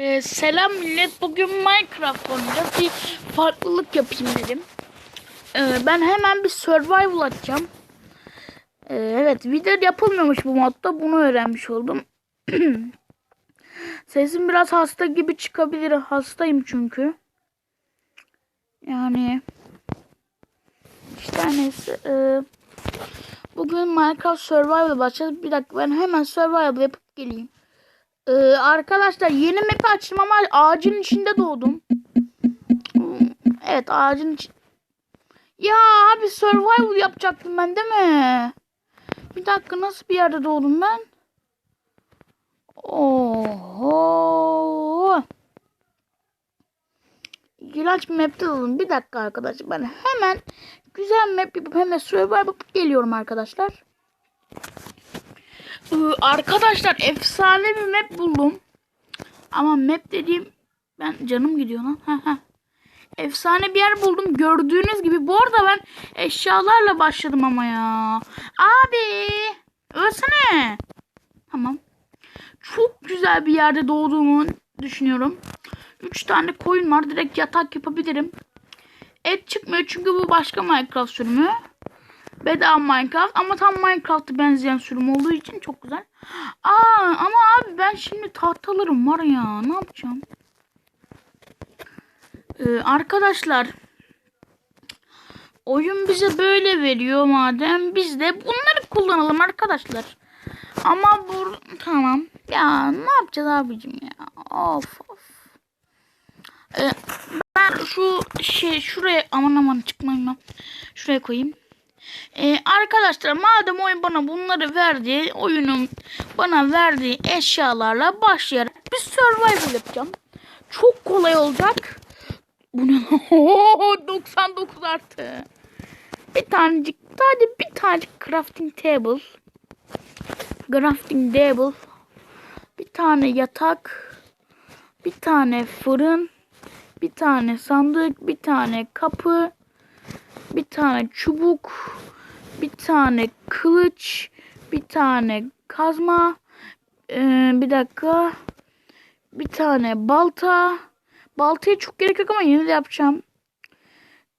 Ee, selam millet. Bugün Minecraft oynayacağız. Bir farklılık yapayım dedim. Ee, ben hemen bir survival atacağım. Ee, evet video yapılmıyormuş bu modda. Bunu öğrenmiş oldum. Sesim biraz hasta gibi çıkabilir. Hastayım çünkü. Yani işte neyse. Ee, bugün Minecraft survival başlayacağız. Bir dakika ben hemen survival yapıp geleyim. Ee, arkadaşlar yeni map açtım ama ağacın içinde doğdum. Evet ağacın içi... Ya abi survival yapacaktım ben değil mi? Bir dakika nasıl bir yerde doğdum ben? Oho. Bir map'te doğdum. Bir dakika arkadaşlar ben hemen güzel map yapıp hemen survival yapıp geliyorum arkadaşlar. Ee, Arkadaşlar efsane bir map buldum. Ama map dediğim ben canım gidiyor lan. Efsane bir yer buldum. Gördüğünüz gibi. Bu arada ben eşyalarla başladım ama ya. Abi. Ölsene. Tamam. Çok güzel bir yerde doğduğumu düşünüyorum. 3 tane koyun var. Direkt yatak yapabilirim. Et çıkmıyor çünkü bu başka Minecraft sürümü. Bedava Minecraft ama tam Minecraft'a benzeyen sürüm olduğu için çok güzel. Aa ama abi ben şimdi tahtalarım var ya ne yapacağım? Ee, arkadaşlar oyun bize böyle veriyor madem biz de bunları kullanalım arkadaşlar. Ama bu tamam ya ne yapacağız abicim ya of of. Ee, ben şu şey şuraya aman aman çıkmayayım ben. Şuraya koyayım. Ee, arkadaşlar madem oyun bana bunları verdi, oyunun bana verdiği eşyalarla başlayarak bir survival yapacağım. Çok kolay olacak. Bu ne? 99 artı. Bir tanecik, sadece bir tanecik crafting table. Crafting table. Bir tane yatak. Bir tane fırın. Bir tane sandık. Bir tane kapı bir tane çubuk, bir tane kılıç, bir tane kazma, ee, bir dakika, bir tane balta. Baltaya çok gerek yok ama yine de yapacağım.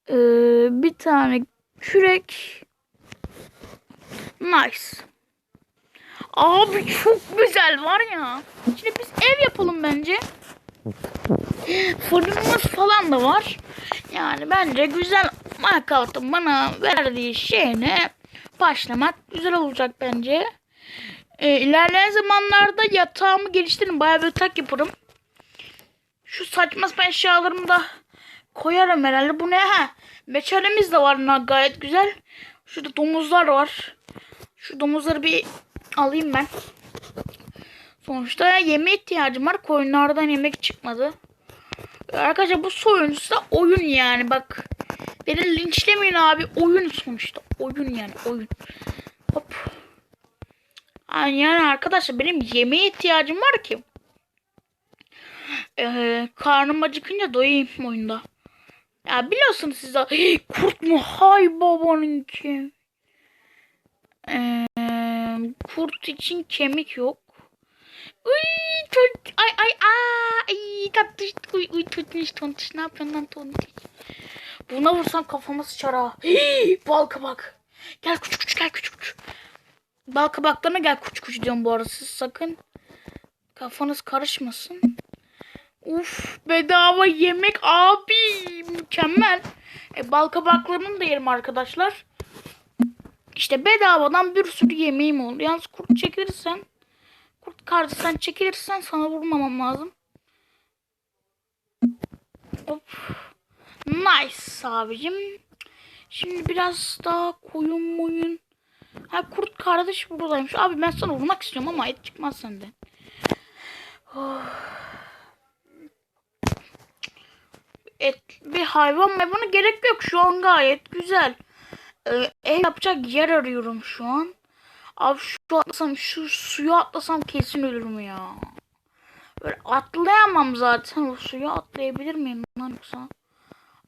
Ee, bir tane kürek. Nice. Abi çok güzel var ya. Şimdi biz ev yapalım bence. Fırınımız falan da var. Yani bence güzel Minecraft'ın bana verdiği şeyine başlamak güzel olacak bence. Ee, ilerleyen zamanlarda yatağımı geliştiririm. Bayağı bir yatak yaparım. Şu saçma sapan eşyalarımı da koyarım herhalde. Bu ne? Ha, meçhalemiz de var gayet güzel. Şurada domuzlar var. Şu domuzları bir alayım ben. Sonuçta yeme ihtiyacım var. Koyunlardan yemek çıkmadı. Arkadaşlar bu sonuçta oyun yani bak. Beni linçlemeyin abi. Oyun sonuçta. Oyun yani oyun. Hop. Yani, yani arkadaşlar benim yemeğe ihtiyacım var ki. Ee, karnım acıkınca doyayım oyunda. Ya biliyorsunuz siz de kurt mu? Hay babanınki. Ee, kurt için kemik yok. Uy, tut, ay ay aa, ay tatlış, uy uy tutmuş tontiş ne yapıyorsun lan tontiş? Buna vursam kafama sıçar ha. Hii, bal kabak. Gel küçük küçük gel küçük küçük. Bal kabaklarına gel küçük küçük diyorum bu arada siz sakın. Kafanız karışmasın. Uf bedava yemek abi mükemmel. E, bal kabaklarını da yerim arkadaşlar. İşte bedavadan bir sürü yemeğim oldu. Yalnız kurt çekilirsen kurt kardı sen çekilirsen sana vurmamam lazım. Hop. Nice abicim. Şimdi biraz daha koyun moyun. Ha kurt kardeş buradaymış. Abi ben sana vurmak istiyorum ama et çıkmaz senden. Oh. Et bir hayvan hayvana gerek yok. Şu an gayet güzel. Ee, ev yapacak yer arıyorum şu an. Abi şu atlasam şu suya atlasam kesin ölürüm ya. Böyle atlayamam zaten. O suya atlayabilir miyim lan yoksa?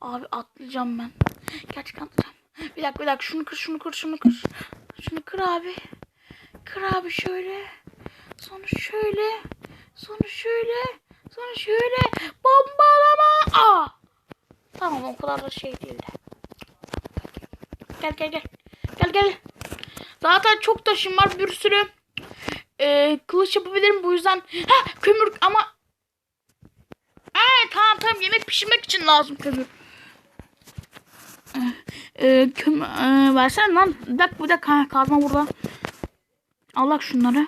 Abi atlayacağım ben. Gerçekten atlayacağım. Bir dakika bir dakika şunu kır şunu kır şunu kır. Şunu kır abi. Kır abi şöyle. Sonra şöyle. Sonra şöyle. Sonra Şöyle bombalama. Aa. Tamam o kadar da şey değildi. Gel gel gel. Gel gel. Zaten çok taşım var bir sürü. Ee, kılıç yapabilirim bu yüzden. Ha kömür ama. Ee, tamam tamam yemek pişirmek için lazım kömür. Ee, kömür ee, versene lan. Bir dakika bir dakika. Kazma burada. Allah şunları.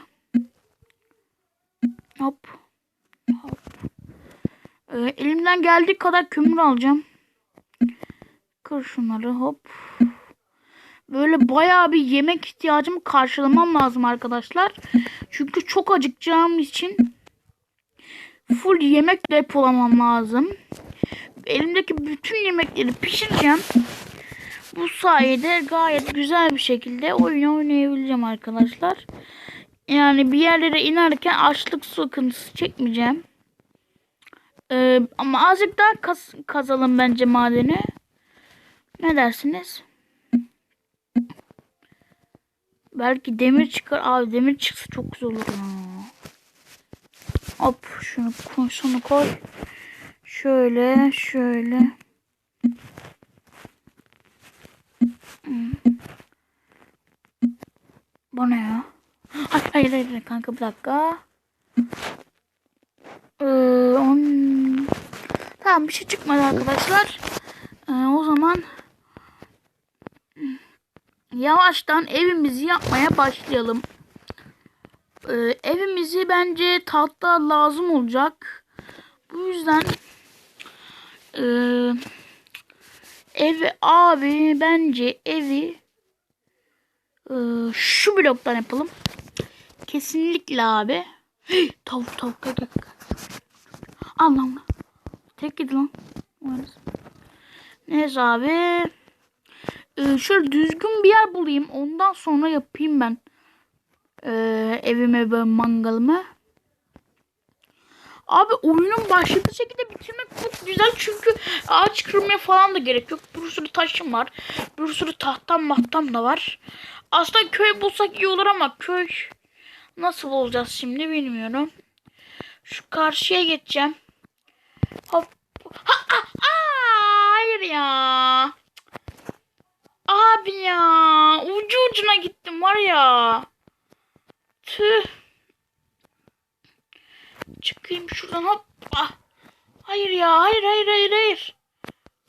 Hop. Hop. Ee, elimden geldiği kadar kömür alacağım. Kır şunları hop. Böyle bayağı bir yemek ihtiyacımı karşılamam lazım arkadaşlar. Çünkü çok acıkacağım için full yemek depolamam lazım. Elimdeki bütün yemekleri pişireceğim. Bu sayede gayet güzel bir şekilde oyun oynayabileceğim arkadaşlar. Yani bir yerlere inerken açlık sıkıntısı çekmeyeceğim. Ee, ama azıcık daha kaz kazalım bence madeni. Ne dersiniz? Belki demir çıkar. Abi demir çıksa çok güzel olur ya. Hop şunu koy, koy. Şöyle şöyle. Hmm. Bu ne ya? Hayır hayır hayır kanka bir dakika. Ee, on... Tamam bir şey çıkmadı arkadaşlar. Ee, o zaman yavaştan evimizi yapmaya başlayalım. Ee, evimizi bence tahta lazım olacak. Bu yüzden e, evi abi bence evi e, şu bloktan yapalım. Kesinlikle abi. Hey, tavuk tavuk gel gel. gel. Al lan. bunu. Tek gidi lan. Neyse abi. Ee, şöyle düzgün bir yer bulayım. Ondan sonra yapayım ben. Ee, evime böyle mangalımı. Abi oyunun başladığı şekilde bitirmek çok güzel çünkü ağaç kırmaya falan da gerek yok. Bir sürü taşım var. Bir sürü tahtam mahtam da var. Aslında köy bulsak iyi olur ama köy nasıl olacağız şimdi bilmiyorum. Şu karşıya geçeceğim. Hop. Ha, ha, aa, hayır ya. Abi ya. Ucu ucuna gittim var ya. Tüh. Çıkayım şuradan hop. Ah. Hayır ya. Hayır hayır hayır hayır.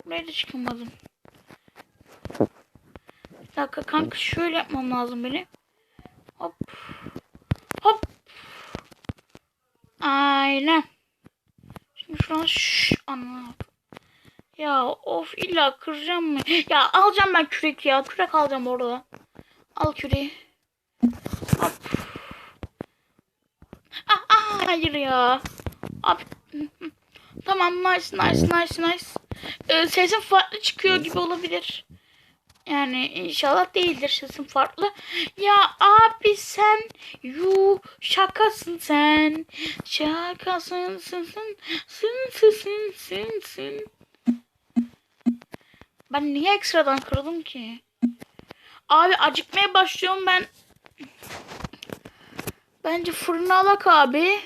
Buraya da çıkamadım. Bir dakika kanka şöyle yapmam lazım beni. Hop. Hop. Aynen. Şimdi şu an şşş anladım. Ya of illa kıracağım mı? Ya alacağım ben kürek ya. Kürek alacağım orada. Al küreği. Hop. Ah, ah, hayır ya. Hop. Tamam nice nice nice nice. Ee, sesim farklı çıkıyor gibi olabilir. Yani inşallah değildir sesim farklı. Ya abi sen yu şakasın sen. Şakasın sın sın sın sın sın sın sın. Ben niye ekstradan kırdım ki? Abi acıkmaya başlıyorum ben. Bence fırına alak abi.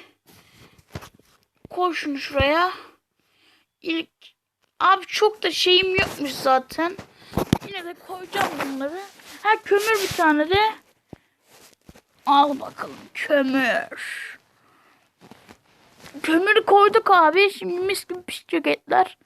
Koy şunu şuraya. İlk abi çok da şeyim yokmuş zaten. Yine de koyacağım bunları. Ha kömür bir tane de. Al bakalım kömür. Kömürü koyduk abi. Şimdi mis gibi pişecek etler.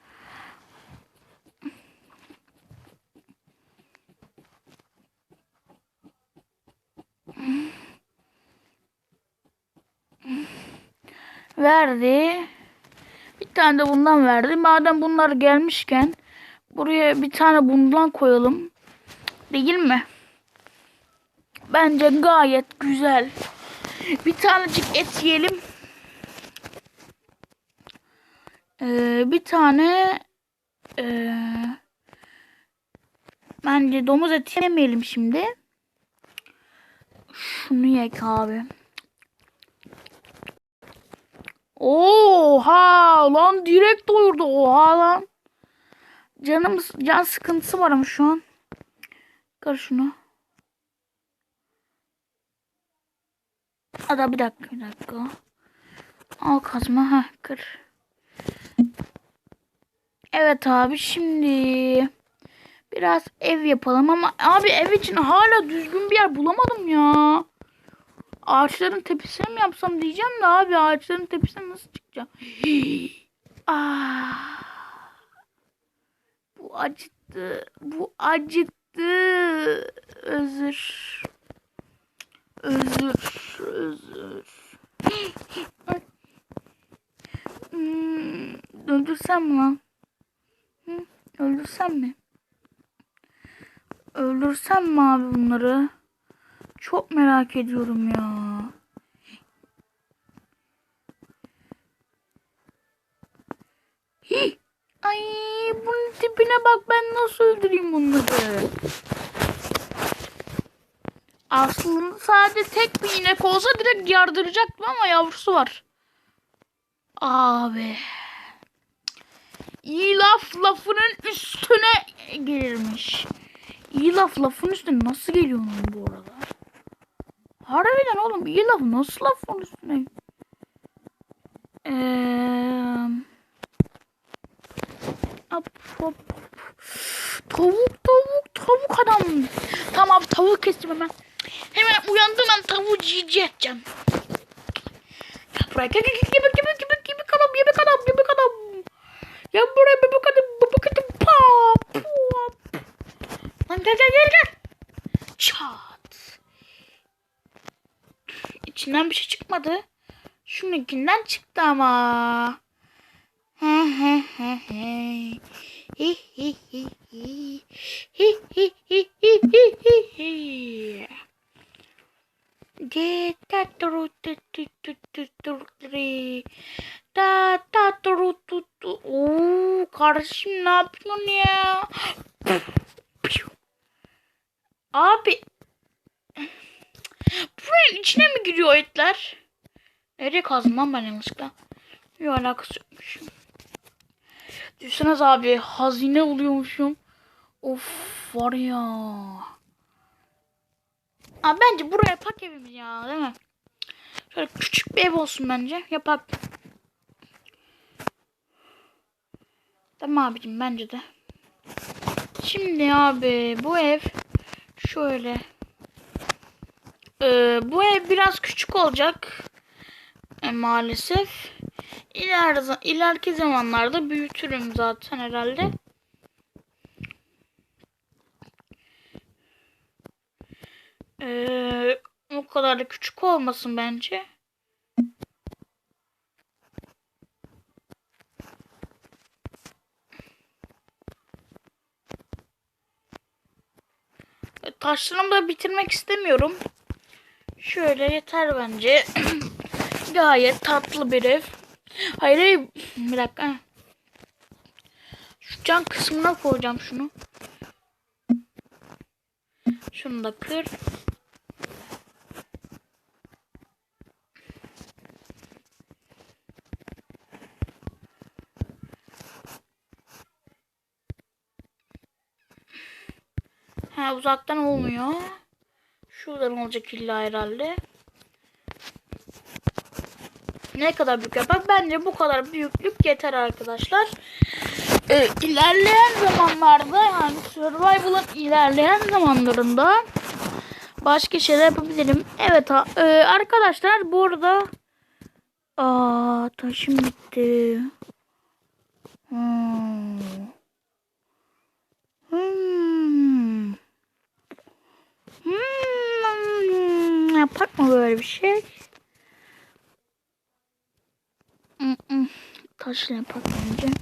Verdi. Bir tane de bundan verdi. Madem bunlar gelmişken buraya bir tane bundan koyalım. Değil mi? Bence gayet güzel. Bir tanecik et yiyelim. Ee, bir tane ee, bence domuz eti yemeyelim şimdi. Şunu yek abi. Oha lan direkt doyurdu. Oha lan. Canım can sıkıntısı var ama şu an. Kır şunu. Ada bir dakika bir dakika. Al kazma ha kır. Evet abi şimdi biraz ev yapalım ama abi ev için hala düzgün bir yer bulamadım ya. Ağaçların tepesine mi yapsam diyeceğim de abi ağaçların tepesine nasıl çıkacağım? ah. Bu acıttı. Bu acıttı. Özür. Özür. Özür. Hmm, öldürsem mi lan? Öldürsem mi? Öldürsem mi abi bunları? Çok merak ediyorum ya. Hih! Ay bunun tipine bak ben nasıl öldüreyim bunları. Aslında sadece tek bir inek olsa direkt yardıracaktım ama yavrusu var. Abi. İyi laf lafının üstüne gelirmiş. İyi laf lafın üstüne nasıl geliyor lan bu arada? Harbiden oğlum iyi laf nasıl lafın üstüne? Eee... Tavuk tavuk tavuk adam. Tamam tavuk kestim hemen. Hemen uyandım ben tavuğu cici edeceğim. Gel buraya gel gel gel yemek yemek yemek yemek adam yemek adam yemek adam. Gel buraya bebek adam bebek adam pa pa. Lan gel gel gel gel. Çat. İçinden bir şey çıkmadı. Şununkinden çıktı ama. He he he he. Hi hi hi hi. Hi hi hi hi hi hi hi. Tru tu tu tu tu tu tri. Ta ta tru tu tu. Kardeşim ne yapıyorsun ya? Abi. Buranın içine mi giriyor etler? Nereye kazdım lan ben yanlışlıkla? Yok alakası yokmuş. Düşünseniz abi hazine oluyormuşum. Of var ya. Abi bence buraya yapak evimiz ya değil mi? Şöyle küçük bir ev olsun bence. Yapak. Tamam abicim bence de. Şimdi abi bu ev şöyle. Ee, bu ev biraz küçük olacak. E, maalesef. İler, ileriki zamanlarda büyütürüm zaten herhalde. Ee, o kadar da küçük olmasın bence. E, Taşlarımı da bitirmek istemiyorum. Şöyle yeter bence. Gayet tatlı bir ev. Hayır, hayır. Bir dakika. Şu can kısmına koyacağım şunu. Şunu da kır. Ha uzaktan olmuyor. Şuradan olacak illa herhalde. Ne kadar büyük yapar? Bence bu kadar büyüklük yeter arkadaşlar. Ee, ilerleyen zamanlarda yani Survival'ın ilerleyen zamanlarında başka şeyler yapabilirim. Evet ha, e, arkadaşlar bu arada Aa taşım bitti. Hmm. Hmm. Hmm. Yapak mı böyle bir şey? Mm-mm. Taşla yapak bence.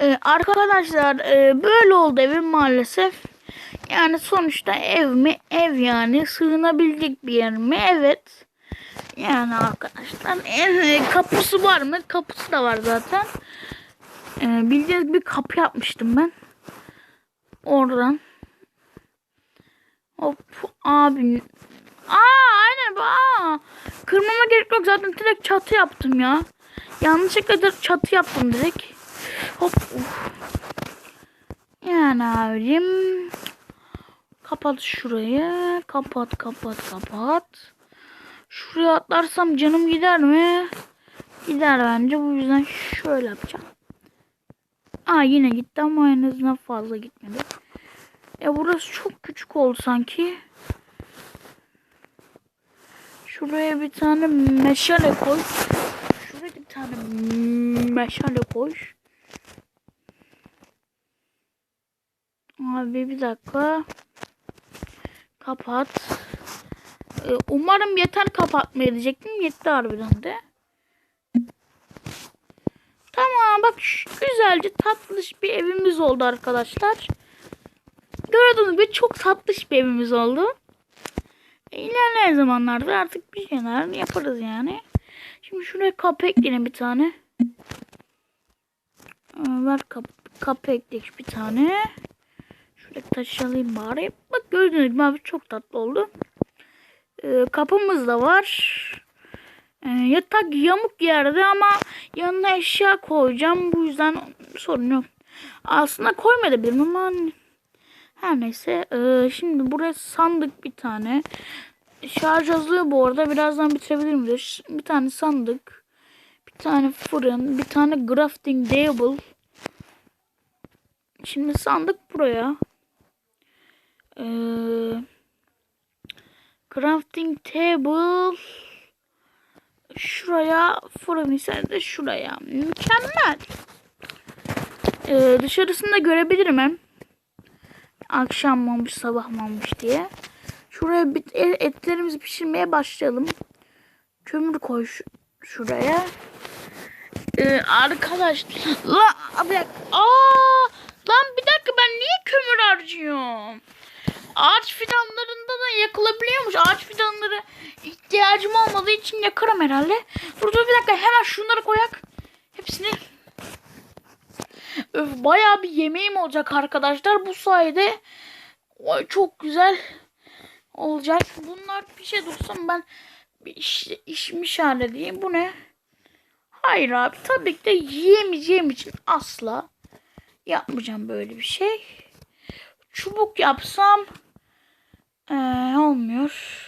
Ee, arkadaşlar e, böyle oldu evim maalesef. Yani sonuçta ev mi? Ev yani. Sığınabilecek bir yer mi? Evet. Yani arkadaşlar ev, kapısı var mı? Kapısı da var zaten. Ee, bildiğiniz bir kapı yapmıştım ben. Oradan. Hop abi. Aa aynen bu. Kırmama gerek yok zaten direkt çatı yaptım ya. Yanlışlıkla da çatı yaptım direkt. Hop. Uf. Yani abicim. Kapat şurayı. Kapat kapat kapat. Şuraya atlarsam canım gider mi? Gider bence. Bu yüzden şöyle yapacağım. Aa yine gitti ama en azından fazla gitmedi. Ya burası çok küçük oldu sanki. Şuraya bir tane meşale koy. Şuraya bir tane meşale koy. Abi bir dakika. Kapat. Ee, umarım yeter kapatmaya diyecektim. Yetti harbiden de. Tamam bak güzelce tatlış bir evimiz oldu arkadaşlar. Gördüğünüz gibi çok tatlış bir evimiz oldu. İlerleyen zamanlarda artık bir şeyler yaparız yani. Şimdi şuraya kapı ekleyelim bir tane. Ee, Ver kap kapı ekledik bir tane. Şuraya taş alayım bari. Bak gördüğünüz gibi abi çok tatlı oldu. Ee, kapımız da var. Ee, yatak yamuk yerde ama yanına eşya koyacağım. Bu yüzden sorun yok. Aslında koymayabilirim ama her neyse. Ee, şimdi buraya sandık bir tane. Şarj azalıyor bu arada. Birazdan bitirebilirim de. Ş- Bir tane sandık. Bir tane fırın. Bir tane crafting table. Şimdi sandık buraya. Ee, crafting table şuraya fırın ise de şuraya. Mükemmel. Ee, dışarısını da görebilirim hem. Akşam olmuş sabah olmuş diye. Şuraya bir et- etlerimizi pişirmeye başlayalım. Kömür koy şu- şuraya. Ee, arkadaşlar. La, bir dakika. Aa, lan bir dakika ben niye kömür harcıyorum? Ağaç fidanlarında da yakılabiliyormuş. Ağaç fidanları ihtiyacım olmadığı için yakarım herhalde. Dur dur bir dakika hemen şunları koyak. Hepsini. Öf, bayağı bir yemeğim olacak arkadaşlar. Bu sayede Vay, çok güzel olacak. Bunlar bir şey dursun ben bir iş, işmiş halledeyim. Bu ne? Hayır abi tabii ki de yiyemeyeceğim için asla yapmayacağım böyle bir şey. Çubuk yapsam ee, olmuyor.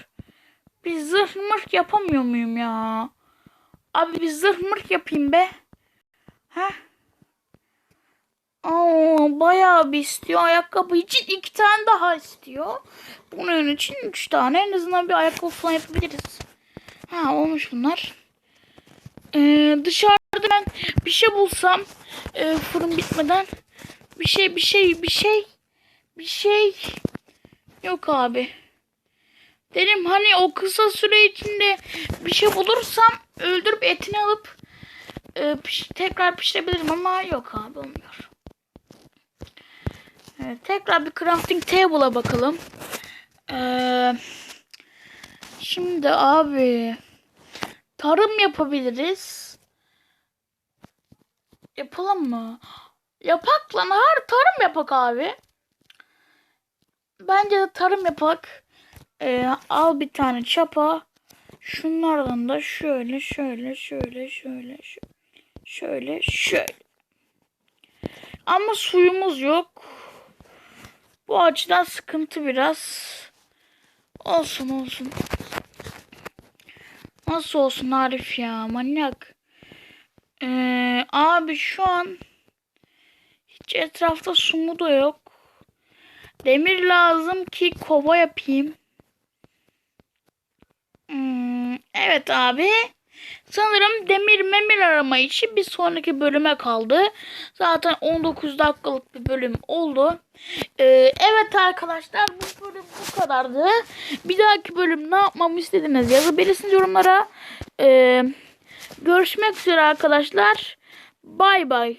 Bir zırh mırh yapamıyor muyum ya? Abi bir zırh mırh yapayım be. Heh. Aa, bayağı bir istiyor. Ayakkabı için iki tane daha istiyor. Bunun için üç tane. En azından bir ayakkabı falan yapabiliriz. Ha olmuş bunlar. Ee, dışarıda ben bir şey bulsam e, fırın bitmeden bir şey bir şey bir şey bir şey yok abi. Dedim hani o kısa süre içinde bir şey bulursam öldürüp etini alıp e, piş- tekrar pişirebilirim ama yok abi olmuyor. Evet, tekrar bir crafting table'a bakalım. Ee, şimdi abi tarım yapabiliriz. Yapalım mı? Yapak lan her tarım yapak abi. Bence de tarım yapak. Ee, al bir tane çapa. Şunlardan da şöyle şöyle şöyle şöyle şöyle şöyle. Ama suyumuz yok. Bu açıdan sıkıntı biraz. Olsun olsun. Nasıl olsun Arif ya manyak. Ee, abi şu an hiç etrafta su mu da yok. Demir lazım ki kova yapayım. Hmm, evet abi. Sanırım demir memir arama işi bir sonraki bölüme kaldı. Zaten 19 dakikalık bir bölüm oldu. Ee, evet arkadaşlar bu bölüm bu kadardı. Bir dahaki bölüm ne yapmamı istediniz yazabilirsiniz yorumlara. Ee, görüşmek üzere arkadaşlar. Bay bay.